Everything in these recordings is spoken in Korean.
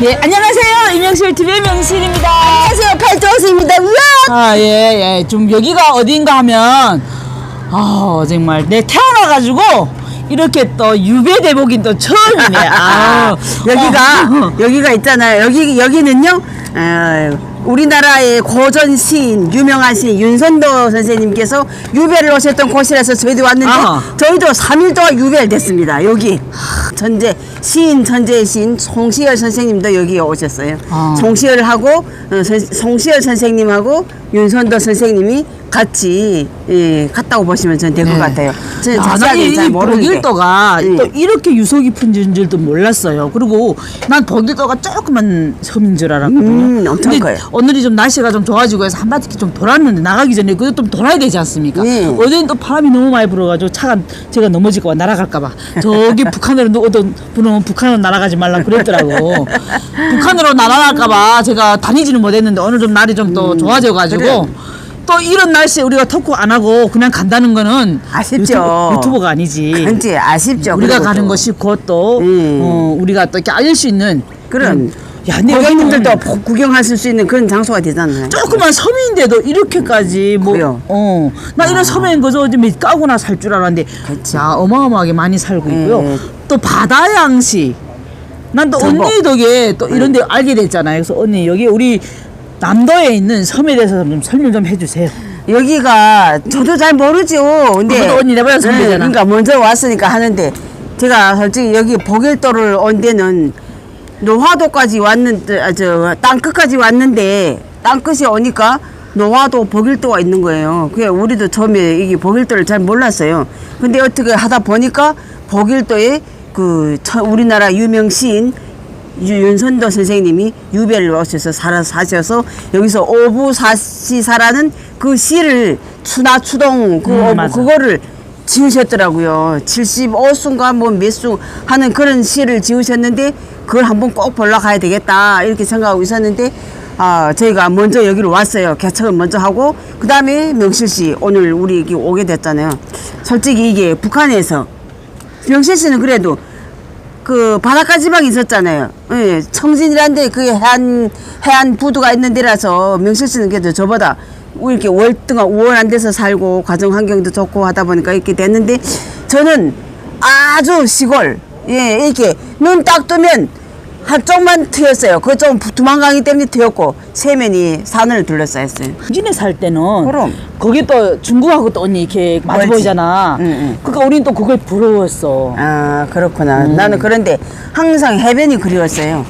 네, 안녕하세요. 임영실 TV의 명실입니다. 안녕하세요. 팔도스입니다. 우와! 아, 예, 예. 좀 여기가 어딘가 하면, 아, 정말, 내 태어나가지고, 이렇게 또 유배 대복인 또 처음이네. 아, 여기가 어. 여기가 있잖아요. 여기 여기는요. 어, 우리나라의 고전 시인 유명한 시인 윤선도 선생님께서 유배를 오셨던 곳이라서 저희도 왔는데 아하. 저희도 3일 동안 유배를 됐습니다. 여기 하, 전제 시인 전제의 시인 송시열 선생님도 여기 오셨어요. 아. 송시열하고 어, 선- 송시열 선생님하고 윤선도 선생님이 같이 예, 갔다고 보시면 전 될 것 네. 같아요. 저는 아, 나 자세하게 이, 잘이 모르는데. 복일도가 예. 또 이렇게 유서 깊은 줄도 몰랐어요. 그리고 난 복일도가 조그만 섬인 줄 알았거든요. 음, 엄청 근데 커요. 오늘이 좀 날씨가 좀 좋아지고 해서 한 바퀴 좀 돌았는데 나가기 전에 그래도 좀 돌아야 되지 않습니까? 예. 어제는 또 바람이 너무 많이 불어가지고 차가 제가 넘어질까봐 날아갈까봐 저기 북한으로 누- 어떤 분은 북한으로 날아가지 말라 그랬더라고. 북한으로 날아갈까봐 제가 다니지는 못했는데 오늘 좀 날이 좀 또 좋아져가지고 음, 그래. 또 이런 날씨에 우리가 토크 안 하고 그냥 간다는 거는 아쉽죠. 유튜브, 유튜버가 아니지. 왠지 아쉽죠. 우리가 그런 가는. 것이 곧 또 음. 어, 우리가 또 이렇게 알릴 수 있는 그런 음. 야, 근데 고객님들도 여기는 보- 구경하실 수 있는 그런 장소가 되잖아요. 조그만 섬인데도 이렇게까지 뭐, 그래요? 어, 나 이런 섬에 그저 좀 까고나 살 줄 알았는데, 그치. 야, 어마어마하게 많이 살고 있고요. 예. 또 바다 양식. 난 또 전복. 언니 덕에 또 이런 데 알게 됐잖아요. 그래서 언니, 여기 우리 남도에 있는 섬에 대해서 좀 설명 좀 해주세요. 여기가 저도 잘 모르죠. 근데 그것도 언니 내보다 선배잖아. 그러니까 먼저 왔으니까 하는데 제가 솔직히 여기 복일도를 온 데는 노화도까지 왔는데 아, 저 땅끝까지 왔는데 땅끝이 오니까 노화도 복일도가 있는 거예요. 그게 우리도 처음에 이게 복일도를 잘 몰랐어요. 근데 어떻게 하다 보니까 복일도에 그 처- 우리나라 유명 시인 유- 윤선도 선생님이 유배를 오셔서 살아 사셔서 여기서 오부사시사라는 그 시를 추나추동 그 음, 오부. 그거를 지으셨더라고요. 75수인가 뭐 몇 수 하는 그런 시를 지으셨는데 그걸 한번 꼭 보러 가야 되겠다 이렇게 생각하고 있었는데 아 저희가 먼저 여기로 왔어요. 개척을 먼저 하고 그 다음에 명실 씨 오늘 우리 여기 오게 됐잖아요. 솔직히 이게 북한에서 명실 씨는 그래도 그 바닷가 지방에 있었잖아요. 예, 청진이란데 그 해안 해안 부두가 있는 데라서 명실 씨는 그래도 저보다 이렇게 월등한 우월한 데서 살고 가정 환경도 좋고 하다 보니까 이렇게 됐는데 저는 아주 시골 예 이렇게 눈 딱 뜨면 한쪽만 트였어요. 그좀 두만강이 때문에 트였고 세면이 산을 둘러싸였어요. 후진에 살 때는 그럼. 거기 또 중국하고 또 언니 이렇게 마주. 보이잖아. 응, 응. 그러니까 우리는 또 그걸 부러웠어. 아 그렇구나. 나는 그런데 항상 해변이 그리웠어요.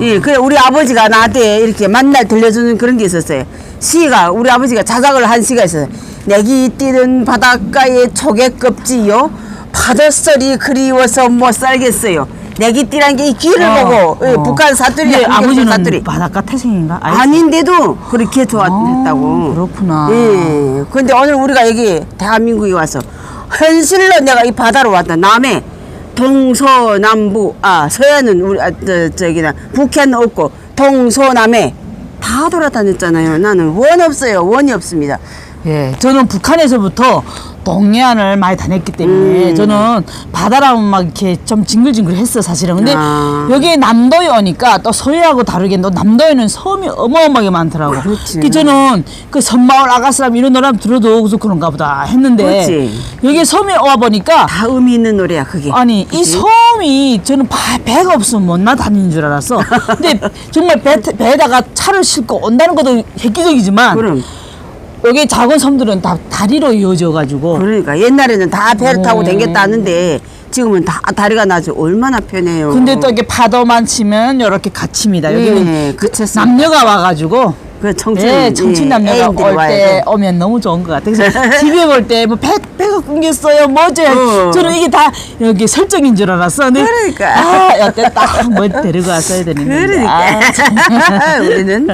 예, 그래 우리 아버지가 나한테 이렇게 만날 들려주는 그런 게 있었어요. 시가 우리 아버지가 자작을 한 시가 있어요. 내기 뛰는 바닷가의 초계껍지요. 파도소리 그리워서 못 살겠어요. 내기 뛰란 게이 길을 어, 보고 예, 어. 북한 사투리 근데 아버지는 사투리 바닷가 태생인가? 아이, 아닌데도 그렇게 좋았다고. 아, 그렇구나. 예. 근데 오늘 우리가 여기 대한민국에 와서 현실로 내가 이 바다로 왔다. 남해 동서남부 아 서해는 우리 아, 저, 저기나 북해는 없고 동서남해 다 돌아다녔잖아요. 나는 원 없어요. 원이 없습니다. 예, 저는 북한에서부터 동해안을 많이 다녔기 때문에 음. 저는 바다라면 막 이렇게 좀 징글징글했어 사실은. 근데 아. 여기 남도에 오니까 또 서해하고 다르게 또 남도에는 섬이 어마어마하게 많더라고. 그렇지. 그래서 저는 그 섬마을 아가스람 이런 노래 들어도 그래서 그런가 보다 했는데 그렇지. 여기 섬에 와 보니까 다 의미 있는 노래야 그게. 아니 이 그치? 섬이 저는 바- 배가 없으면 못 나다니는 줄 알았어. 근데 정말 배, 배에다가 차를 싣고 온다는 것도 획기적이지만 그럼 여기 작은 섬들은 다 다리로 이어져 가지고 그러니까 옛날에는 다 배를 타고 음. 댕겼다 하는데 지금은 다 다리가 나죠. 얼마나 편해요. 근데 또 이렇게 파도만 치면 이렇게 갇힙니다. 여기는 예, 그쳤습니다. 남녀가 와가지고 그 청춘 예, 청춘 예, 남녀가 올때 돼. 오면 너무 좋은 것 같아요. 그래서 집에 볼때뭐 배, 배가 끊겼어요. 뭐지? 어. 저는 이게 다 여기 설정인 줄 알았어. 근데 그러니까. 아, 여태 딱뭐 데리고 왔어야 되는데. 그러니까 아, 참. 우리는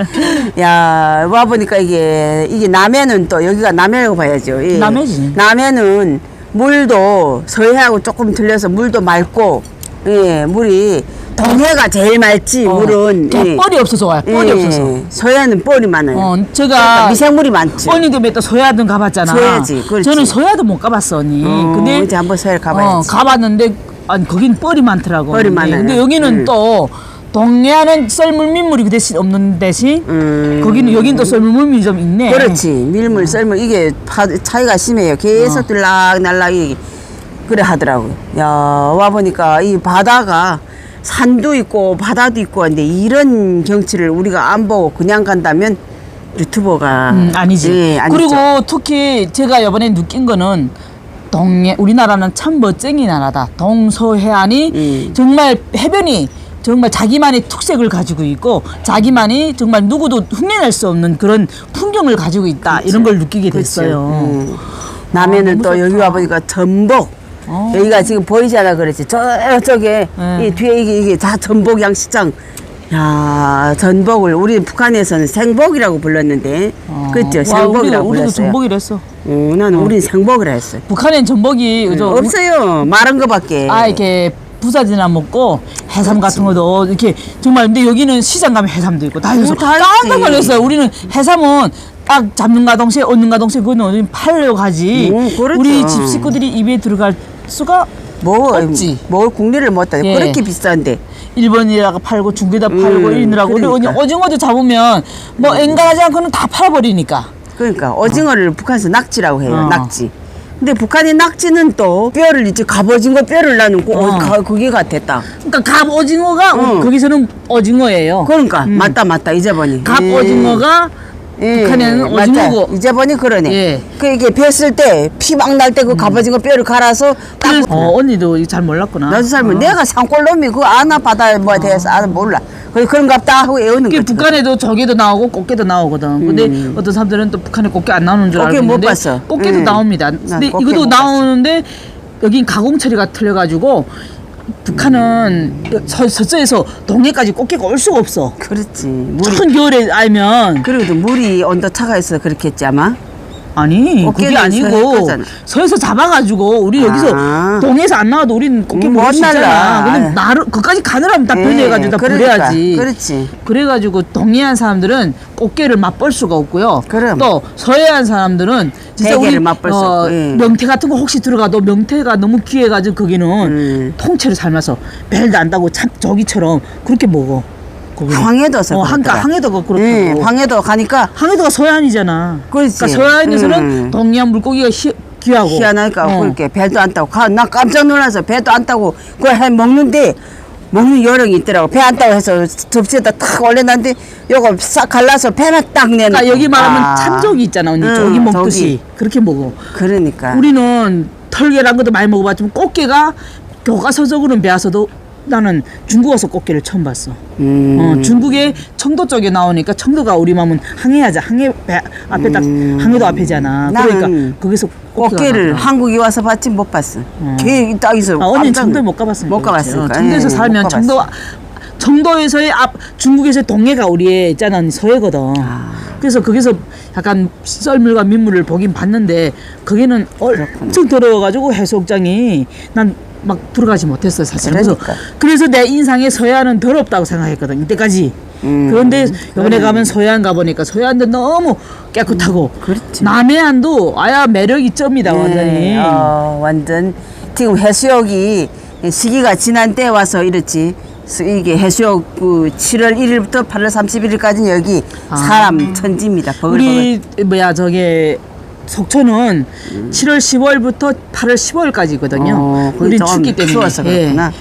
야 와 보니까 이게 이게 남해는 또 여기가 남해라고 봐야죠. 예. 남해지. 남해는 물도 서해하고 조금 틀려서 물도 맑고 예 물이 동해가 제일 맑지 어, 물은 개 예. 뻘이 없어서 와요. 뻘이 예. 없어서. 서해는 뻘이 많아요. 어, 그러니까 제가 미생물이 많죠. 언니도 몇번 소야든 가봤잖아. 소야지, 그렇지. 저는 소야도 못 가봤어, 언니. 어, 근데 이제 한번 서해 가봐야지. 어, 가봤는데 아니 거긴 뻘이 많더라고. 뻘이 많아요. 근데 여기는 음. 또 동해안은 썰물 민물이 그 대신 없는 대신 음. 거기는 여긴 또 썰물 민물이 좀 있네. 그렇지 밀물 썰물 이게 파, 차이가 심해요 계속 어. 들락날락 이 그래 하더라고요 야 와 보니까 이 바다가 산도 있고 바다도 있고 한데 이런 경치를 우리가 안 보고 그냥 간다면 유튜버가 음, 아니지. 예, 아니죠. 그리고 특히 제가 이번에 느낀 거는 동해 우리나라는 참 멋쟁이 나라다. 동서해안이 음. 정말 해변이 정말 자기만의 특색을 가지고 있고 자기만이 정말 누구도 흉내낼 수 없는 그런 풍경을 가지고 있다 이런 걸 느끼게 됐어요. 음. 남해는 아, 또 여기 좋다. 와 보니까 전복 어. 여기가 지금 보이잖아 그렇지 저쪽에 네. 이 뒤에 이게, 이게 다 전복 양식장 야 전복을 우리 북한에서는 생복이라고 불렀는데 어. 와, 생복이라고 우리도, 불렀어요 전복이랬어. 어, 나는 우린 생복이라 했어요 북한엔 전복이 그죠? 없어요 마른 거밖에 아 이렇게 부사지나 먹고 해삼 같은 것도 이렇게 정말 근데 여기는 시장 가면 해삼도 있고 다 있어서 음, 다 있지. 깜짝 놀랐어요. 우리는 해삼은 딱 잡는가 동시에 얻는가 동시에 그거는 팔려 가지. 음, 그렇죠. 우리 집 식구들이 입에 들어갈 수가 뭐, 없지. 뭘 국리를 못하네 예. 그렇게 비싼데 일본이라가 팔고 중국에다 팔고 음, 이느라고 그러니까. 음. 오징어도 잡으면 뭐 앵간하지 않고는 다 팔아버리니까. 그러니까 어징어를 북한에서 낙지라고 해요 어. 낙지 근데 북한의 낙지는 또 뼈를 이제 갑오징어 뼈를 나는 그, 어. 가- 그게 같았다 그러니까 갑 오징어가 어. 거기서는 오징어예요. 그러니까 음. 맞다 맞다 이제 보니 갑 예. 오징어가 예, 북한에는 맞다. 오징어고 이제 보니 그러네 예. 그 이게 뱄을 때 피 막 날 때 그 갑오징어 뼈를 갈아서 딱 그래서- 어, 언니도 이거 잘 몰랐구나. 나도 살면 어. 내가 산골놈이 그거 아나 바다에 뭐에 대해서 아 몰라 그래 그런갑다 하고 애우는 거지 북한에도 저게도 나오고 꽃게도 나오거든. 근데 어떤 사람들은 또 북한에 꽃게 안 나오는 줄 음. 꽃게 알고 못 있는데 봤어. 꽃게도 응. 나옵니다. 난 근데 꽃게 이것도 못 봤어. 나오는데 여긴 가공 처리가 틀려가지고 북한은 서, 서쪽에서 동해까지 꽃게가 올 수가 없어. 그렇지. 물이 천 겨울에 알면. 그래도 물이 온도 차가 있어 그렇겠지 아마 아니 그게 아니고. 서에서 잡아가지고 우리 여기서 아. 동해에서 안 나와도 우리는 꽃게 음, 먹을 못 있잖아. 날라. 근데. 나를 그까지 가느라면 다 예, 변해가지고 다 그러니까. 버려야지. 그렇지 그래가지고 동해안 사람들은 꽃게를 맛볼 수가 없고요. 그럼. 또 서해안 사람들은 진짜 대게를 우리 맛볼 수 어, 없고, 예. 명태 같은 거 혹시 들어가도 명태가 너무 귀해가지고 거기는 음. 통째로 삶아서 벨도 안 따고 참 저기처럼 그렇게 먹어. 황해도서 어, 한가 그렇더라. 항해도가 그렇고. 예, 황해도 가니까 항해도가 서해안이잖아. 그렇지. 그러니까 서해안에서는 음. 동해안 물고기가 희, 귀하고. 희한하니까 어. 그렇게 배도 안 따고 가, 나 깜짝 놀라서 배도 안 따고 그걸 해 먹는데 먹는 요령이 있더라고 배안 따고 해서 접시에다 탁 올려놨는데 요거 싹 갈라서 배만 딱 내는 그러니까 여기 말하면 아. 참조기 있잖아 언니 응, 조기 먹듯이 조기. 그렇게 먹어. 그러니까 우리는 털개란 것도 많이 먹어봤지만 꽃게가 교과서적으로는 배워서도 나는 중국 와서 꽃게를 처음 봤어. 음. 어, 중국의 청도 쪽에 나오니까 청도가 우리 마음은 항해하자. 항해 배 앞에 딱 항해도 앞에잖아. 그러니까 음. 나는 거기서 꽃게가 꽃게를 나왔더라. 한국에 와서 봤지 못 봤어 어. 걔딱 있어 아, 언니는 청도에 놀- 못 가봤으니까. 못 가봤으니까 그렇지. 어, 청도에서 예, 살면 못 청도 가봤어. 청도에서의 앞 중국에서 동해가 우리의 있잖아 서해거든. 아. 그래서 거기서 약간 썰물과 민물을 보긴 봤는데 거기는 엄청 더러워가지고 해수욕장이 난 막 들어가지 못했어 사실. 그래서 그러니까. 그래서 내 인상에 서해안은 더럽다고 생각했거든 이때까지. 음, 그런데 이번에 가면 서해안 가보니까 서해안도 너무 깨끗하고 그렇지. 남해안도 아야 매력이 점이다 완전히. 네, 어, 완전 지금 해수욕이 시기가 지난 때 와서 이렇지. 스- 이게 해수욕 그 7월 1일부터 8월 31일까지는 여기 아. 사람 천지입니다. 버글버글. 우리 뭐야 저게 속초는 7월 10월부터 8월 10월까지거든요. 어, 좀 춥기 때문에. 추워서 그렇구나.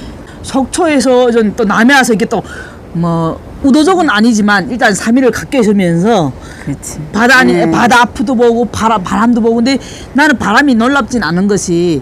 속초에서 전 또 남해 와서 이렇게 또 뭐 우도적은 아니지만 일단 3일을 갖게 그렇지. 바다 아니 음. 바다 앞도 보고 바람 바람도 보고 근데 나는 바람이 놀랍진 않은 것이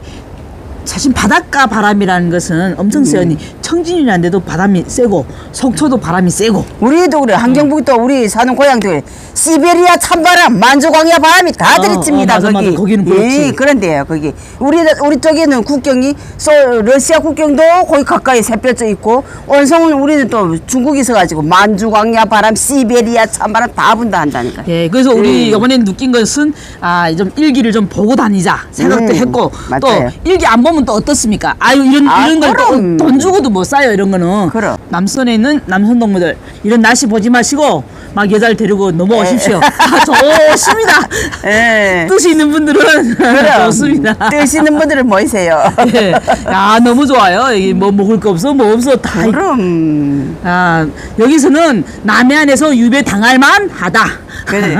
사실 바닷가 바람이라는 것은 엄청 세요. 음. 청진이라는데도 바람이 세고 속초도 바람이 세고 우리도 그래. 한경북도 우리 사는 그래. 시베리아 찬바람, 만주광야 바람이 다 어, 들이칩니다. 어, 맞아, 거기. 맞아. 거기는 그렇지. 예, 그런데요. 거기 우리 우리 쪽에는 국경이 소, 러시아 국경도 거기 가까이 새뼈져 있고 원성은 우리는 또 중국이 있어가지고 만주광야 바람, 시베리아 찬바람 다 분다 한다니까. 예, 그래서 우리 음. 이번에 느낀 것은 아, 좀 일기를 좀 보고 다니자 생각도 음, 했고 맞아요. 또 일기 안 보면 또 어떻습니까? 아유 이런 아, 이런 걸 돈 주고도 못 사요 이런 거는. 그럼. 남선에 있는 남선 동무들 이런 날씨 보지 마시고 막 여자를 데리고 넘어오십시오. 아, 좋습니다. 예. 뜻이 있는 분들은 그럼. 좋습니다. 뜻 있는 분들은 모이세요. 예. 야, 너무 좋아요. 이게 뭐 먹을 거 없어, 뭐 없어. 다. 있- 그럼 아, 여기서는 남해안에서 유배 당할 만 하다. 그래.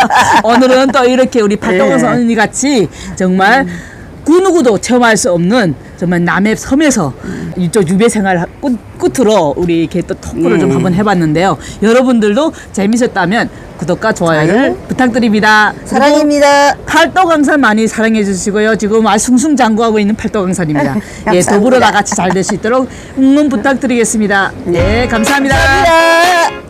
오늘은 또 이렇게 우리 팔도강 예. 언니 같이 정말 그 누구도 체험할 수 없는 정말 남해 섬에서 이쪽 유배 생활 끝, 끝으로 우리 이렇게 또 토크를 좀 예. 한번 해봤는데요. 여러분들도 재밌었다면 구독과 좋아요를 좋아요. 부탁드립니다. 사랑입니다. 팔도 강산 많이 사랑해 주시고요. 지금 아주 승승장구하고 있는 팔도 강산입니다. 예, 감사합니다. 더불어 다 같이 잘 될 수 있도록 응원 부탁드리겠습니다. 네, 감사합니다. 감사합니다.